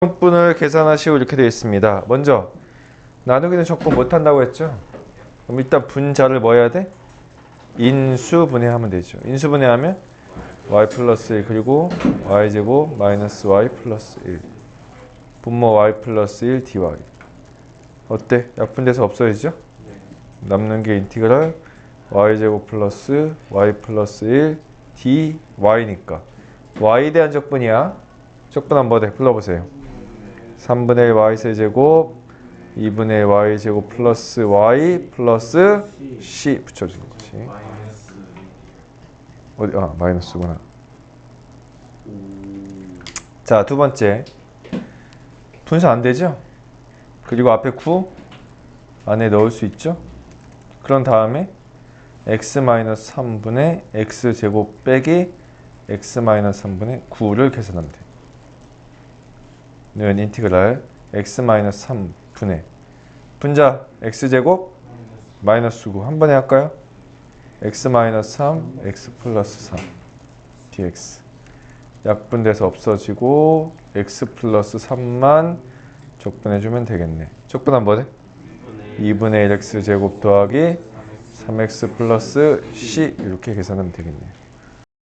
적분을 계산하시고 이렇게 되어 있습니다. 먼저 나누기는 적분 못한다고 했죠? 그럼 일단 분자를 뭐 해야 돼? 인수분해하면 되죠. 인수분해하면 y 플러스 1 그리고 y제곱 마이너스 y 플러스 1 분모 y 플러스 1 dy 어때? 약분돼서 없어지죠? 남는 게 인티그랄 y제곱 플러스 y 플러스 1 dy니까 y에 대한 적분이야 적분 한번 더 불러보세요 3분의 1 y 세 제곱 2분의 1 y 제곱 플러스 y 플러스 c 붙여주는 거지. 어디 아 마이너스구나. 자 두 번째. 분사 안 되죠? 그리고 앞에 9 안에 넣을 수 있죠? 그런 다음에 x 마이너스 3분의 x 제곱 빼기 x 마이너스 3분의 9를 계산하면 돼. 는 인티그랄 x 마이너스 3분의 분자 x 제곱 마이너스 9 한 번에 할까요? x 마이너스 3 x 플러스 3 dx 약분돼서 없어지고 x 플러스 3만 적분해주면 되겠네. 적분 한번 해. 2분의 1 x 제곱 더하기 3x 플러스 c 이렇게 계산하면 되겠네.